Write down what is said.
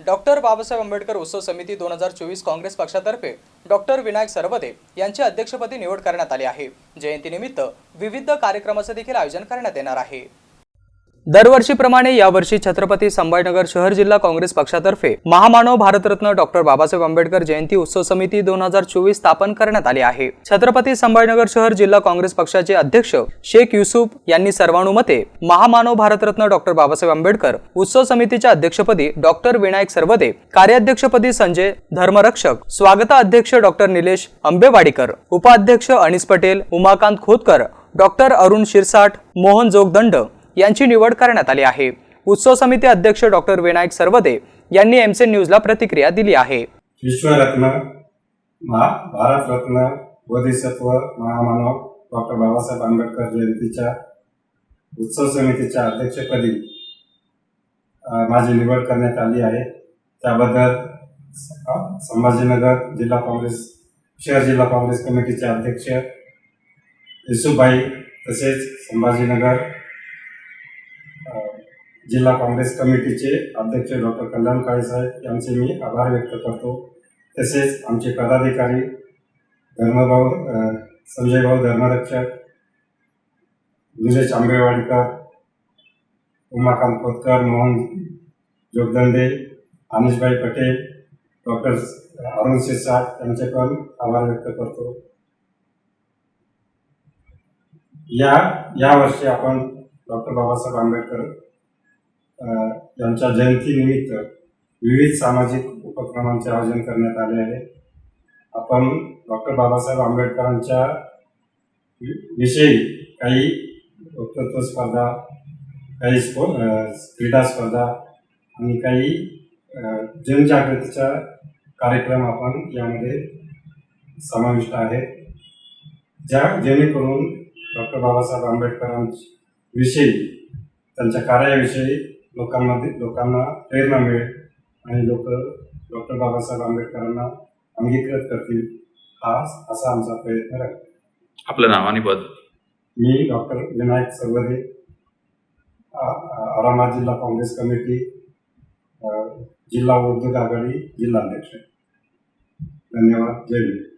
Doctor Babasaheb Ambedkar उत्सव समिती दोन हजार चोवीस काँग्रेस पक्षातर्फे डॉक्टर विनायक सरवदे यांची अध्यक्षपदी निवड करण्यात आली आहे. जयंतीनिमित्त विविध कार्यक्रमाचे देखील आयोजन करण्यात येणार आहे. दरवर्षीप्रमाणे यावर्षी छत्रपती संभाजीनगर शहर जिल्हा काँग्रेस पक्षातर्फे महामानव भारतरत्न डॉक्टर बाबासाहेब आंबेडकर जयंती उत्सव समिती दोन हजार चोवीस स्थापन करण्यात आली आहे. छत्रपती संभाजीनगर शहर जिल्हा काँग्रेस पक्षाचे अध्यक्ष शेख युसुफ यांनी सर्वानुमते महामानव भारतरत्न डॉक्टर बाबासाहेब आंबेडकर उत्सव समितीच्या अध्यक्षपदी डॉक्टर विनायक सर्वदे कार्याध्यक्षपदी संजय धर्मरक्षक स्वागता अध्यक्ष डॉक्टर निलेश आंबेवाडीकर उपाध्यक्ष अनिस पटेल उमाकांत खोतकर डॉक्टर अरुण शिरसाट मोहन जोगदंड यांची निवड करण्यात आली आहे. उत्सव समिती अध्यक्ष डॉक्टर विनायक सर्वदे यांनी एमसेन न्यूजला प्रतिक्रिया दिली आहे. विश्वरत्न भारतरत्न बोधिसत्व महामानव डॉक्टर बाबासाहेब आंबेडकर जयंतीच्या उत्सव समितीच्या अध्यक्षपदी माझी निवड करण्यात आली आहे. त्याबद्दल संभाजीनगर जिल्हा काँग्रेस शहर जिल्हा काँग्रेस कमिटीचे अध्यक्ष येसुबाई तसेच संभाजीनगर जिल्हा काँग्रेस कमिटीचे अध्यक्ष डॉक्टर कल्याण काळेसाहेब यांचे मी आभार व्यक्त करतो. तसेच आमचे पदाधिकारी धर्मभाऊ संजयभाऊ धर्मरक्षक विजय आंबेवाडीकर उमाकांत खोतकर मोहन जोगदंडे अनिशभाई पटेल डॉक्टर अरुण शिरसाट यांचे पण आभार व्यक्त करतो. या यावर्षी आपण डॉक्टर बाबासाहेब आंबेडकर यांच्या जयंतीनिमित्त विविध सामाजिक उपक्रमांचे आयोजन करण्यात आले आहे. आपण डॉक्टर बाबासाहेब आंबेडकरांच्या विषयी काही वक्तृत्व स्पर्धा काही स्पो क्रीडा स्पर्धा आणि काही जनजागृतीचा कार्यक्रम आपण यामध्ये समाविष्ट आहे. ज्या जेणेकरून डॉक्टर बाबासाहेब आंबेडकरांविषयी त्यांच्या कार्याविषयी लोकांमध्ये लोकांना प्रेरणा मिळेल. आणि लोक डॉक्टर बाबासाहेब आंबेडकरांना अंगीकृत करतील हा असा आमचा प्रयत्न राहील. आपलं नाव आणि पद? मी डॉक्टर विनायक सरवदे आ- औरंगाबाद जिल्हा काँग्रेस कमिटी जिल्हा उद्योग आघाडी जिल्हाध्यक्ष. धन्यवाद. जय